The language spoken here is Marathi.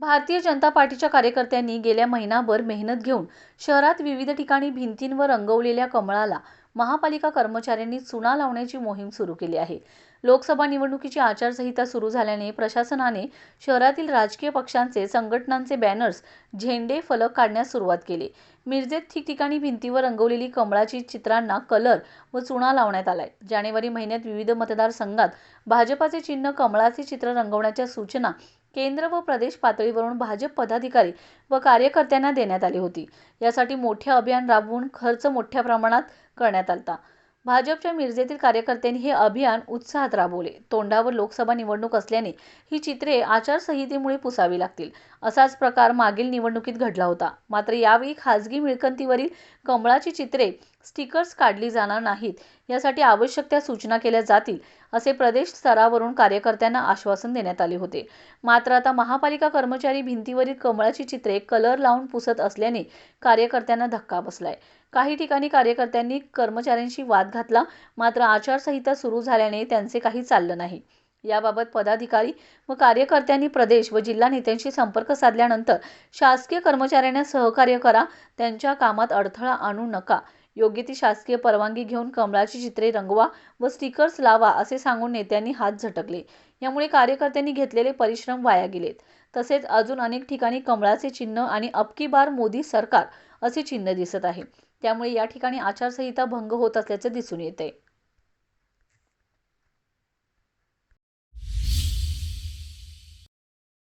भारतीय जनता पार्टीच्या कार्यकर्त्यांनी गेल्या महिनाभर मेहनत घेऊन शहरात विविध ठिकाणी भिंतींवर रंगवलेल्या कमळाला महापालिका कर्मचाऱ्यांनी चुना लावण्याची मोहीम सुरू केली आहे. लोकसभा निवडणुकीची आचारसंहिता सुरू झाल्याने प्रशासनाने शहरातील राजकीय पक्षांचे संघटनांचे बॅनर्स झेंडे फलक काढण्यास सुरुवात केली. मिरजेत ठिकठिकाणी भिंतीवर रंगवलेली कमळाची चित्रांना कलर व चुना लावण्यात आलाय. जानेवारी महिन्यात विविध मतदारसंघात भाजपाचे चिन्ह कमळाचे चित्र रंगवण्याच्या सूचना केंद्र व प्रदेश पातळीवरून भाजप पदाधिकारी व कार्यकर्त्यांना देण्यात आली होती. यासाठी मोठे अभियान राबवून खर्च मोठ्या प्रमाणात करण्यात आला भाजपच्या मिरजेतील कार्यकर्त्यांनी हे अभियान उत्साहात राबवले. तोंडावर लोकसभा निवडणूक असल्याने ही चित्रे आचारसंहितेमुळे पुसावी लागतील. असाच प्रकार मागील निवडणुकीत घडला होता. मात्र यावेळी खासगी मिळकतीवरील कमळाची चित्रे स्टिकर्स काढली जाणार नाहीत. यासाठी आवश्यक त्या सूचना केल्या जातील असे प्रदेश स्तरावरून कार्यकर्त्यांना आश्वासन देण्यात आले होते. मात्र आता महापालिका कर्मचारी भिंतीवरील कमळाची चित्रे कलर लावून पुसत असल्याने कार्यकर्त्यांना धक्का बसलाय. काही ठिकाणी कार्यकर्त्यांनी कर्मचाऱ्यांशी वाद घातला मात्र आचारसंहिता सुरू झाल्याने त्यांचे काही चाललं नाही. याबाबत पदाधिकारी व कार्यकर्त्यांनी प्रदेश व जिल्हा नेत्यांशी संपर्क साधल्यानंतर शासकीय कर्मचाऱ्यांना सहकार्य करा त्यांच्या कामात अडथळा आणू नका योग्य ती शासकीय परवानगी घेऊन कमळाची चित्रे रंगवा व स्टिकर्स लावा असे सांगून नेत्यांनी हात झटकले. यामुळे कार्यकर्त्यांनी घेतलेले परिश्रम वाया गेलेत. तसेच अजून अनेक ठिकाणी कमळाचे चिन्ह आणि अबकी बार मोदी सरकार असे चिन्ह दिसत आहे. त्यामुळे या ठिकाणी आचारसंहिता भंग होत असल्याचे दिसून येते.